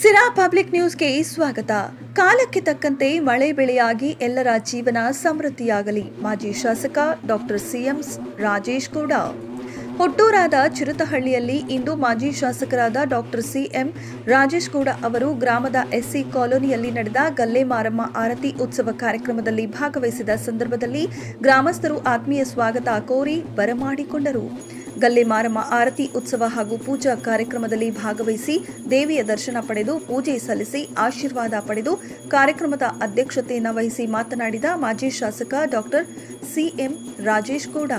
ಸಿರಾ public ನ್ಯೂಸ್ಗೆ ಸ್ವಾಗತ. ಕಾಲಕ್ಕೆ ತಕ್ಕಂತೆ ಮಳೆ ಬೆಳೆಯಾಗಿ ಎಲ್ಲರ ಜೀವನ ಸಮೃದ್ಧಿಯಾಗಲಿ. ಮಾಜಿ ಶಾಸಕ ಡಾಕ್ಟರ್ ಸಿಎಂ ರಾಜೇಶ್ ಗೌಡ. ಹುಟ್ಟೂರಾದ ಚಿರತಹಳ್ಳಿಯಲ್ಲಿ ಇಂದು ಮಾಜಿ ಶಾಸಕರಾದ ಡಾಕ್ಟರ್ ಸಿಎಂ ರಾಜೇಶ್ ಗೌಡ ಅವರು ಗ್ರಾಮದ ಎಸ್ಸಿ ಕಾಲೋನಿಯಲ್ಲಿ ನಡೆದ ಗಲ್ಲೆ ಮಾರಮ್ಮ ಆರತಿ ಉತ್ಸವ ಕಾರ್ಯಕ್ರಮದಲ್ಲಿ ಭಾಗವಹಿಸಿದ ಸಂದರ್ಭದಲ್ಲಿ ಗ್ರಾಮಸ್ಥರು ಆತ್ಮೀಯ ಸ್ವಾಗತ ಕೋರಿ ಬರಮಾಡಿಕೊಂಡರು. ಗಲ್ಲೆ ಮಾರಮ್ಮ ಆರತಿ ಉತ್ಸವ ಹಾಗೂ ಪೂಜಾ ಕಾರ್ಯಕ್ರಮದಲ್ಲಿ ಭಾಗವಹಿಸಿ ದೇವಿಯ ದರ್ಶನ ಪಡೆದು ಪೂಜೆ ಸಲ್ಲಿಸಿ ಆಶೀರ್ವಾದ ಪಡೆದು ಕಾರ್ಯಕ್ರಮದ ಅಧ್ಯಕ್ಷತೆಯನ್ನು ವಹಿಸಿ ಮಾತನಾಡಿದ ಮಾಜಿ ಶಾಸಕ ಡಾಕ್ಟರ್ ಸಿಎಂ ರಾಜೇಶ್ ಗೌಡ.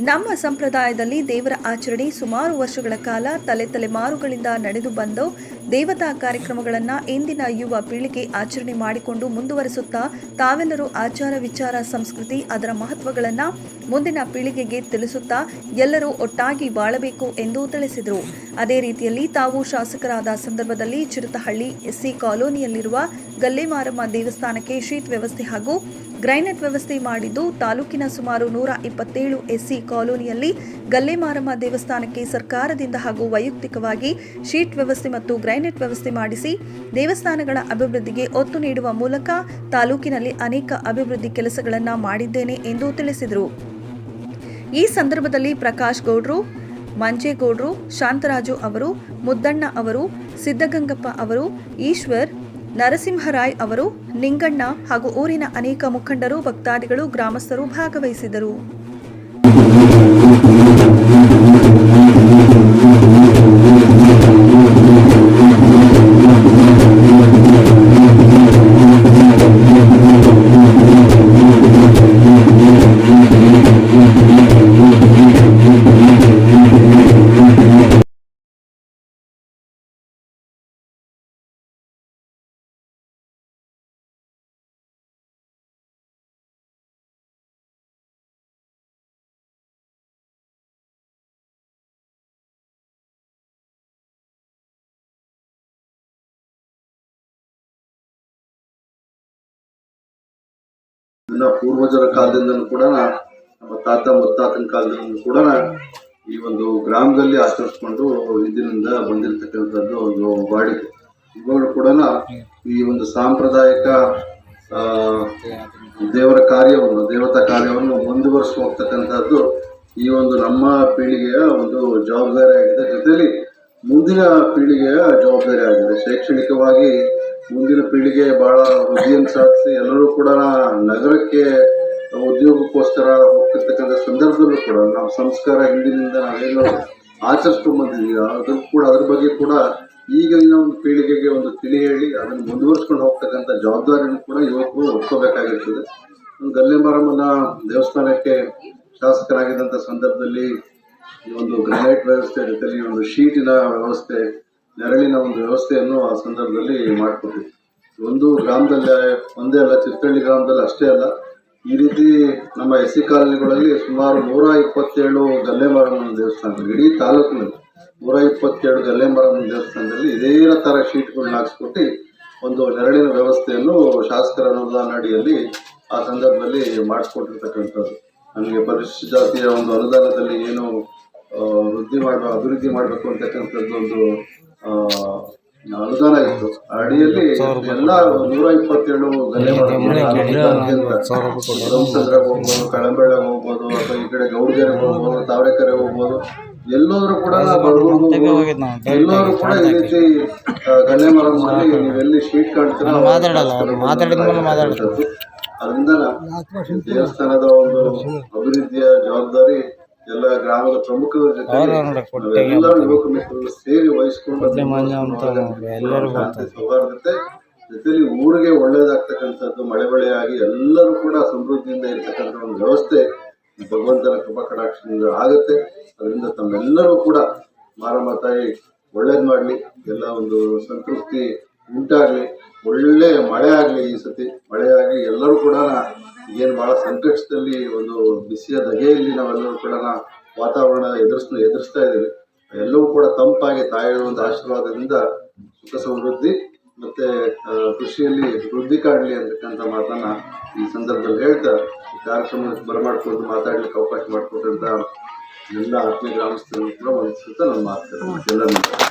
ನಮ್ಮ ಸಂಪ್ರದಾಯದಲ್ಲಿ ದೇವರ ಆಚರಣೆ ಸುಮಾರು ವರ್ಷಗಳ ಕಾಲ ತಲೆ ತಲೆಮಾರುಗಳಿಂದ ನಡೆದು ಬಂದು ದೇವತಾ ಕಾರ್ಯಕ್ರಮಗಳನ್ನು ಇಂದಿನ ಯುವ ಪೀಳಿಗೆ ಆಚರಣೆ ಮಾಡಿಕೊಂಡು ಮುಂದುವರೆಸುತ್ತಾ ತಾವೆಲ್ಲರೂ ಆಚಾರ ವಿಚಾರ, ಸಂಸ್ಕೃತಿ, ಅದರ ಮಹತ್ವಗಳನ್ನು ಮುಂದಿನ ಪೀಳಿಗೆಗೆ ತಿಳಿಸುತ್ತಾ ಎಲ್ಲರೂ ಒಟ್ಟಾಗಿ ಬಾಳಬೇಕು ಎಂದು ತಿಳಿಸಿದರು. ಅದೇ ರೀತಿಯಲ್ಲಿ ತಾವು ಶಾಸಕರಾದ ಸಂದರ್ಭದಲ್ಲಿ ಚಿರತಹಳ್ಳಿ ಎಸ್ಸಿ ಕಾಲೋನಿಯಲ್ಲಿರುವ ಗಲ್ಲೆಮಾರಮ್ಮ ದೇವಸ್ಥಾನಕ್ಕೆ ಶೀಟ್ ವ್ಯವಸ್ಥೆ ಹಾಗೂ ಗ್ರೈನೆಟ್ ವ್ಯವಸ್ಥೆ ಮಾಡಿದ್ದು ತಾಲೂಕಿನ ಸುಮಾರು ನೂರ ಇಪ್ಪತ್ತೇಳು ಎಸ್ಸಿ ಕಾಲೋನಿಯಲ್ಲಿ ಗಲ್ಲೆಮಾರಮ್ಮ ದೇವಸ್ಥಾನಕ್ಕೆ ಸರ್ಕಾರದಿಂದ ಹಾಗೂ ವೈಯಕ್ತಿಕವಾಗಿ ಶೀಟ್ ವ್ಯವಸ್ಥೆ ಮತ್ತು ಗ್ರೈನೆಟ್ ವ್ಯವಸ್ಥೆ ಮಾಡಿಸಿ ದೇವಸ್ಥಾನಗಳ ಅಭಿವೃದ್ಧಿಗೆ ಒತ್ತು ನೀಡುವ ಮೂಲಕ ತಾಲೂಕಿನಲ್ಲಿ ಅನೇಕ ಅಭಿವೃದ್ಧಿ ಕೆಲಸಗಳನ್ನು ಮಾಡಿದ್ದೇನೆ ಎಂದು ತಿಳಿಸಿದರು. ಈ ಸಂದರ್ಭದಲ್ಲಿ ಪ್ರಕಾಶ್ ಗೌಡ್ರು ಮಂಜೇಗೌಡ್ರು ಶಾಂತರಾಜು ಅವರು, ಮುದ್ದಣ್ಣ ಅವರು ಸಿದ್ದಗಂಗಪ್ಪ ಅವರು, ಈಶ್ವರ್ ನರಸಿಂಹರಾಯ್ ಅವರು ನಿಂಗಣ್ಣ ಹಾಗೂ ಊರಿನ ಅನೇಕ ಮುಖಂಡರು ಭಕ್ತಾದಿಗಳು ಗ್ರಾಮಸ್ಥರು ಭಾಗವಹಿಸಿದರು. ಇನ್ನ ಪೂರ್ವಜರ ಕಾಲದಿಂದಲೂ ಕೂಡ ನಮ್ಮ ತಾತ ಮುತ್ತಾತನ ಕಾಲದಿಂದಲೂ ಕೂಡ ಈ ಒಂದು ಗ್ರಾಮದಲ್ಲಿ ಆಚರಿಸ್ಕೊಂಡು ಇದರಿಂದ ಬಂದಿರತಕ್ಕಂಥದ್ದು ಒಂದು ವಾಡಿಕೆ ಇವಾಗಲೂ ಕೂಡ ಈ ಒಂದು ಸಾಂಪ್ರದಾಯಿಕ ದೇವರ ಕಾರ್ಯವನ್ನು, ದೇವತಾ ಕಾರ್ಯವನ್ನು ಮುಂದುವರಿಸಿ ಹೋಗ್ತಕ್ಕಂಥದ್ದು ಈ ಒಂದು ನಮ್ಮ ಪೀಳಿಗೆಯ ಒಂದು ಜವಾಬ್ದಾರಿ ಆಗಿದೆ ಜೊತೆಯಲ್ಲಿ ಮುಂದಿನ ಪೀಳಿಗೆಯ ಜವಾಬ್ದಾರಿ ಆಗಿದೆ ಶೈಕ್ಷಣಿಕವಾಗಿ ಮುಂದಿನ ಪೀಳಿಗೆ ಬಹಳ ವೃದ್ಧಿಯನ್ನು ಸಾಧಿಸಿ ಎಲ್ಲರೂ ಕೂಡ ನಗರಕ್ಕೆ ಉದ್ಯೋಗಕ್ಕೋಸ್ಕರ ಹೋಗ್ತಿರ್ತಕ್ಕಂಥ ಸಂದರ್ಭದಲ್ಲೂ ಕೂಡ ನಾವು ಸಂಸ್ಕಾರ ಹಿಂದಿನಿಂದ ನಾವೇನು ಆಚರಿಸ್ಕೊಂಡು ಬಂದಿದ್ದೀವಿ. ಅದ್ರ ಕೂಡ ಅದ್ರ ಬಗ್ಗೆ ಕೂಡ ಈಗಿನ ಒಂದು ಪೀಳಿಗೆಗೆ ಒಂದು ತಿಳಿ ಹೇಳಿ ಅದನ್ನು ಮುಂದುವರಿಸ್ಕೊಂಡು ಹೋಗ್ತಕ್ಕಂಥ ಜವಾಬ್ದಾರಿಯನ್ನು ಕೂಡ ಯುವಕರು ಒಪ್ಕೋಬೇಕಾಗಿರ್ತದೆ. ಗಲ್ಲೆ ಮಾರಮ್ಮನ ದೇವಸ್ಥಾನಕ್ಕೆ ಶಾಸಕರಾಗಿದ್ದಂಥ ಸಂದರ್ಭದಲ್ಲಿ ಈ ಒಂದು ಗ್ರಾನೈಟ್ ವ್ಯವಸ್ಥೆ ಜೊತೆಲಿ ಒಂದು ಶೀಟಿನ ವ್ಯವಸ್ಥೆ ನೆರಳಿನ ಒಂದು ವ್ಯವಸ್ಥೆಯನ್ನು ಆ ಸಂದರ್ಭದಲ್ಲಿ ಮಾಡಿಕೊಟ್ಟಿದ್ವಿ ಒಂದು ಗ್ರಾಮದಲ್ಲಿ, ಒಂದೇ ಅಲ್ಲ ಚಿತ್ತಳ್ಳಿ ಗ್ರಾಮದಲ್ಲಿ ಅಷ್ಟೇ ಅಲ್ಲ. ಈ ರೀತಿ ನಮ್ಮ ಎಸ್ ಸಿ ಕಾಲನಿಗಳಲ್ಲಿ ಸುಮಾರು ನೂರ ಇಪ್ಪತ್ತೇಳು ಗಲ್ಲೆ ಮಾರಮ್ಮನ ದೇವಸ್ಥಾನದಲ್ಲಿ, ಇಡೀ ತಾಲೂಕಿನಲ್ಲಿ ನೂರ ಇಪ್ಪತ್ತೇಳು ಗಲ್ಲೆ ಮಾರಮ್ಮನ ದೇವಸ್ಥಾನದಲ್ಲಿ ಇದೇ ಥರ ಶೀಟ್ಗಳನ್ನ ಹಾಕ್ಸ್ಕೊಟ್ಟು ಒಂದು ನೆರಳಿನ ವ್ಯವಸ್ಥೆಯನ್ನು ಶಾಸಕರ ಅನುದಾನ ಅಡಿಯಲ್ಲಿ ಆ ಸಂದರ್ಭದಲ್ಲಿ ಮಾಡಿಸ್ಕೊಟ್ಟಿರ್ತಕ್ಕಂಥದ್ದು. ನಮಗೆ ಪರಿಶಿಷ್ಟ ಜಾತಿಯ ಒಂದು ಅನುದಾನದಲ್ಲಿ ಏನು ವೃದ್ಧಿ ಮಾಡುವ ಅಭಿವೃದ್ಧಿ ಮಾಡಬೇಕು ಅಂತಕ್ಕಂಥದ್ದು ಒಂದು ಅನುದಾನ ಇತ್ತು ಅಡಿಯಲ್ಲಿ ಎಲ್ಲ ನೂರ ಇಪ್ಪತ್ತೇಳು ಹೋಗ್ಬೋದು ಕಳಂಬೆಳೆ ಹೋಗ್ಬೋದು ಅಥವಾ ಈ ಕಡೆ ಗೌಡಗೆರೆ ಹೋಗ್ಬೋದು ತಾವರೆಕೆರೆ ಹೋಗ್ಬೋದು. ಎಲ್ಲೋದ್ರು ಕೂಡ ಎಲ್ಲರೂ ಕೂಡ ಈ ರೀತಿ ಗಲ್ಲೆ ಮರದಲ್ಲಿ ನೀವೆಲ್ಲಿ ಶೀಟ್ ಕಾಣ್ತೀರಾ ಮಾತಾಡಲ್ಲ ಅದರಿಂದ ದೇವಸ್ಥಾನದ ಒಂದು ಅಭಿವೃದ್ಧಿಯ ಜವಾಬ್ದಾರಿ ಎಲ್ಲ ಗ್ರಾಮದ ಪ್ರಮುಖರ ಜೊತೆ ಎಲ್ಲ ಯುವಕ ಮಿತ್ರರು ಸೇರಿ ವಹಿಸಿಕೊಂಡು ಸೌಹಾರ್ದತೆ ಜೊತೆಲಿ ಊರಿಗೆ ಒಳ್ಳೇದಾಗ್ತಕ್ಕಂಥದ್ದು ಮಳೆ ಬೆಳೆಯಾಗಿ ಎಲ್ಲರೂ ಕೂಡ ಸಮೃದ್ಧಿಯಿಂದ ಇರ್ತಕ್ಕಂಥ ಒಂದು ವ್ಯವಸ್ಥೆ ಭಗವಂತನ ಕೃಪಾ ಕಟಾಕ್ಷದಿಂದ ಆಗುತ್ತೆ. ಅದರಿಂದ ತಮ್ಮೆಲ್ಲರೂ ಕೂಡ ಮಾರಮ್ಮ ತಾಯಿ ಒಳ್ಳೇದ್ ಮಾಡ್ಲಿ ಎಲ್ಲ ಒಂದು ಸಂತೃಪ್ತಿ ಉಂಟಾಗ್ಲಿ ಒಳ್ಳೆ ಮಳೆ ಆಗ್ಲಿ ಈ ಸತಿ. ಮಳೆಯಾಗಿ ಎಲ್ಲರೂ ಕೂಡ ಏನು ಬಹಳ ಸಂಕಷ್ಟದಲ್ಲಿ ಒಂದು ಬಿಸಿಯ ಧಗೆಯಲ್ಲಿ ನಾವೆಲ್ಲರೂ ಕೂಡ ವಾತಾವರಣ ಎದುರಿಸ್ ಎದುರಿಸ್ತಾ ಇದ್ದೀವಿ. ಎಲ್ಲವೂ ಕೂಡ ತಂಪಾಗಿ ತಾಯಿಯ ಒಂದು ಆಶೀರ್ವಾದದಿಂದ ಸುಖ ಸಮೃದ್ಧಿ ಮತ್ತೆ ಕೃಷಿಯಲ್ಲಿ ವೃದ್ಧಿ ಕಾಣಲಿ ಅಂತಕ್ಕಂಥ ಮಾತನ್ನ ಈ ಸಂದರ್ಭದಲ್ಲಿ ಹೇಳ್ತಾ, ಈ ಕಾರ್ಯಕ್ರಮಕ್ಕೆ ಬರಮಾಡ್ಕೊಂಡು ಮಾತಾಡ್ಲಿಕ್ಕೆ ಅವಕಾಶ ಮಾಡಿಕೊಟ್ಟಂತ ಎಲ್ಲ ಆತ್ಮೀಯ ಗ್ರಾಮಸ್ಥರು ಕೂಡ ನಮ್ಮ ಮಾತು ಎಲ್ಲರಿಗೂ.